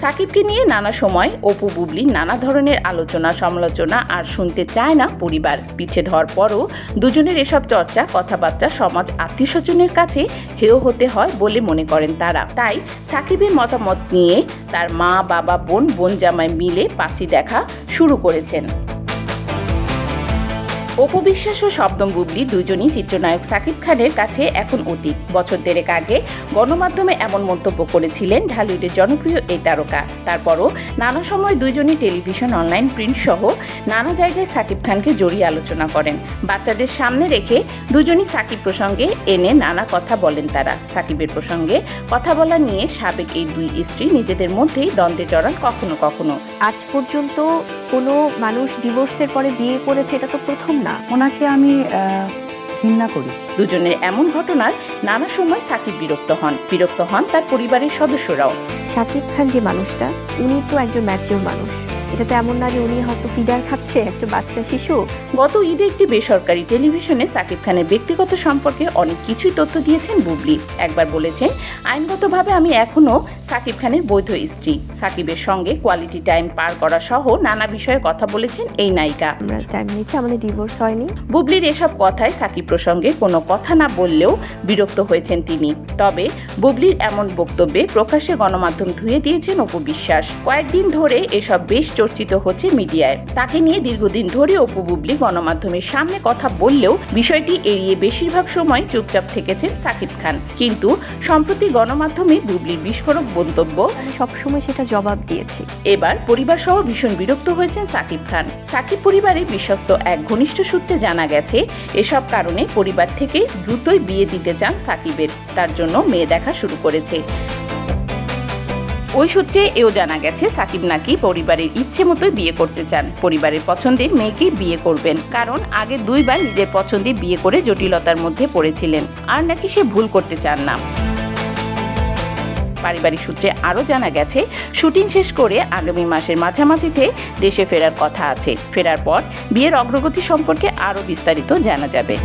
সাকিবকে নিয়ে নানা সময় অপু, বুবলি নানা ধরনের আলোচনা, সমালোচনা আর শুনতে চায় না পরিবার। পিছে ধর পরও দুজনের এসব চর্চা, কথাবার্তা সমাজ আত্মীয় স্বজনের কাছে হেয় হতে হয় বলে মনে করেন তারা। তাই সাকিবের মতামত নিয়ে তার মা, বাবা, বোন বোন জামাই মিলে পাখি দেখা শুরু করেছেন। অপু বিশ্বাস ও শব্দম বুবলি দুজনই চিত্রনায়ক সাকিব খানের কাছে এখন অতীত। বছর দেড়েক আগে গণমাধ্যমে এমন মন্তব্য করেছিলেন ঢালিউডের জনপ্রিয় এই তারকা। তারপরও নানা সময় দুইজনই টেলিভিশন অনলাইন প্রিন্ট সহ নানা জায়গায় সাকিব খানকে জড়িয়ে আলোচনা করেন। বাচ্চাদের সামনে রেখে দুজনই সাকিব প্রসঙ্গে এনে নানা কথা বলেন তারা। সাকিবের প্রসঙ্গে কথা বলা নিয়ে সাবেক এই দুই স্ত্রী নিজেদের মধ্যেই দ্বন্দ্বে জড়ান কখনো কখনো। আজ পর্যন্ত কোনো মানুষ ডিভোর্সের পরে বিয়ে করেছে এটা তো প্রথম না। ওনাকে আমি ঘৃণা করি। দুজনের এমন ঘটনায় নানা সময় সাকিব বিরক্ত হন। বিরক্ত হন তার পরিবারের সদস্যরাও। সাকিব খান যে মানুষটা উনি তো একজন ম্যাচিওর মানুষ। এটা তো এমন না যে উনি হয়তো ফিডার খাচ্ছে একটা বাচ্চা শিশু। গত ঈদে একটি বেসরকারি টেলিভিশনে সাকিব খানের ব্যক্তিগত সম্পর্কে অনেক কিছুই তথ্য দিয়েছেন বুবলি। একবার বলেছেন আইনগতভাবে আমি এখনও সাকিব খানের বৈধ স্ত্রী। সাকিবের সঙ্গে কোয়ালিটি টাইম পার করা সহ নানা বিষয়ে কথা বলেছেন এই নায়িকা। আমরা টাইম নিয়েছি আমাদের ডিভোর্স হয়নি। বুবলির এসব কথায় সাকিব প্রসঙ্গে কোনো কথা না বললেও বিরক্ত হয়েছেন তিনি। তবে বুবলির এমন বক্তব্যে প্রকাশ্যে গণমাধ্যম ধুয়ে দিয়েছেন অপু বিশ্বাস। কয়েকদিন ধরে এসব বেশ চর্চিত হচ্ছে মিডিয়ায়। তাকে নিয়ে দীর্ঘদিন ধরে অপু বুবলি গণমাধ্যমের সামনে কথা বললেও বিষয়টি এড়িয়ে বেশিরভাগ সময় চুপচাপ থেকেছেন সাকিব খান। কিন্তু সম্প্রতি গণমাধ্যমে বুবলির বিস্ফোরক মন্তব্য সবসময় সেটা জবাব দিয়েছি। এবার পরিবার সহ ভীষণ বিরক্ত হয়েছেন সাকিব খান। সাকিব পরিবারের বিশ্বস্ত এক ঘনিষ্ঠ সূত্রে জানা গেছে, এসব কারণে পরিবার থেকে দ্রুতই বিয়ে দিতে চান সাকিবের। তার জন্য মেয়ে দেখা শুরু করেছে। ওই সূত্রে এও জানা গেছে, সাকিব নাকি পরিবারের ইচ্ছে মতোই বিয়ে করতে চান। পরিবারের পছন্দের মেয়েকে বিয়ে করবেন। কারণ আগে দুইবার নিজের পছন্দে বিয়ে করে জটিলতার মধ্যে পড়েছিলেন। আর নাকি সে ভুল করতে চান না। পারিবারিক সূত্রে আরও জানা গেছে, শুটিং শেষ করে আগামী মাসের মাঝামাঝিতে দেশে ফেরার কথা আছে। ফেরার পর বিয়ের অগ্রগতি সম্পর্কে আরও বিস্তারিত জানা যাবে।